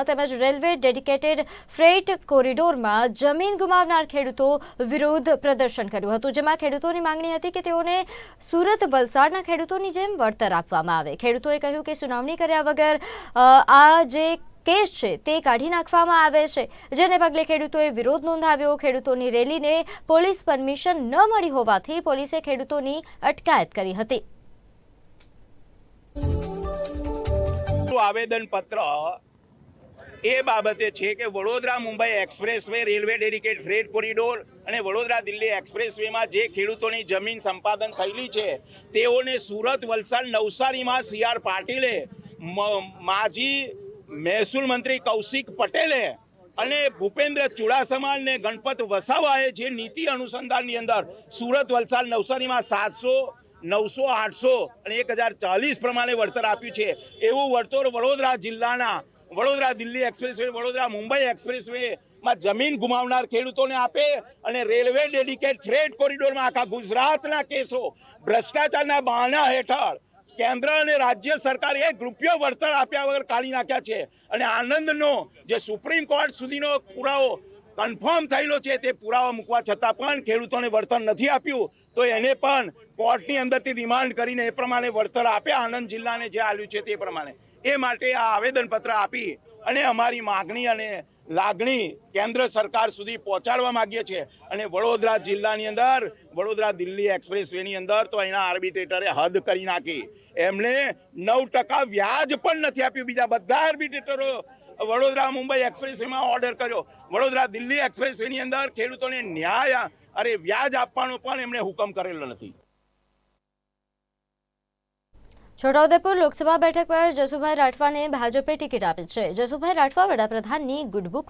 તેમજ railway dedicated freight કોરિડોરમાં જમીન ગુમાવનાર ખેડૂતો વિરોધ પ્રદર્શન કર્યું હતું, જેમાં ખેડૂતોની માંગણી હતી કે તેઓને સુરત વલસાડના ખેડૂતોની જેમ વળતર આપવામાં આવે. ખેડૂતોએ કહ્યું કે સુનાવણી કર્યા વગર આ જે કેસ છે તે કાઢી નાખવામાં આવે છે. જેને પગલે ખેડૂતોએ વિરોધ નોંધાવ્યો. ખેડૂતોની રેલીને પોલીસ પરમિશન ન મળી હોવાથી પોલીસે ખેડૂતોની અટકાયત કરી હતી. આવેદન પત્ર એ બાબતે છે કે Vadodara Mumbai expressway railway dedicated freight corridor અને વડોદરા દિલ્હી એક્સપ્રેસ વેમાં જે ખેડૂતોની જમીન સંપાદન થયેલી છે, તેઓને સુરત, વલસાડ, નવસારીમાં સી આર પાટીલે માજી મહેસૂલ મંત્રી કૌશિક પટેલે અને ભૂપેન્દ્ર ચુડાસમા અને ગણપત વસાવાએ જે નીતિ અનુસંધાનની અંદર સુરત, વલસાડ, નવસારીમાં સાતસો, નવસો, આઠસો અને એક હજાર ચાલીસ પ્રમાણે વળતર આપ્યું છે, એવું વળતર વડોદરા જિલ્લાના વડોદરા દિલ્હી એક્સપ્રેસ વે, વડોદરા મુંબઈ એક્સપ્રેસમાં જમીન ગુમાવનાર ખેડૂતોને આપે અને રેલવે ડેડિકેટ ફ્રેટ કોરિડોરમાં આખા ગુજરાતના કેસો, ભ્રષ્ટાચારના બહાના હેઠળ કેન્દ્ર અને રાજ્ય સરકારે એક રૂપિયો વળતર આપ્યા વગર કાઢી નાખ્યા છે. અને આનંદનો જે સુપ્રીમ કોર્ટ સુધીનો પુરાવો કન્ફર્મ થયેલો છે તે પુરાવા મૂકવા છતાં પણ ખેડૂતોને વળતર નથી આપ્યું. તો એને પણ કોર્ટની અંદરથી રિમાન્ડ કરીને એ પ્રમાણે વળતર આપે આણંદ જિલ્લાને જે આવ્યું છે તે પ્રમાણે. એ માટે આ આવેદનપત્ર આપી અને અમારી માગણી અને લાગણી કેન્દ્ર સરકાર સુધી પહોંચાડવા માગીએ છીએ. અને વડોદરા જિલ્લાની અંદર, વડોદરા દિલ્હી એક્સપ્રેસ વેની અંદર તો અહીંના આર્બિટ્રેટરે હદ કરી નાખી. એમણે નવ ટકા વ્યાજ પણ નથી આપ્યું. બીજા બધા આર્બિટ્રેટરો વડોદરા મુંબઈ એક્સપ્રેસ વેમાં ઓર્ડર કર્યો. વડોદરા દિલ્હી એક્સપ્રેસ વેની અંદર ખેડૂતોને ન્યાય, અરે વ્યાજ આપવાનો પણ એમણે હુકમ કરેલો નથી. છોટાઉદેપુર લોકસભા બેઠક પર જસુભાઈ રાઠવાને ભાજપે ટિકિટ આપી છે. જસુભાઈ રાઠવા વડાપ્રધાનની ગુડબુક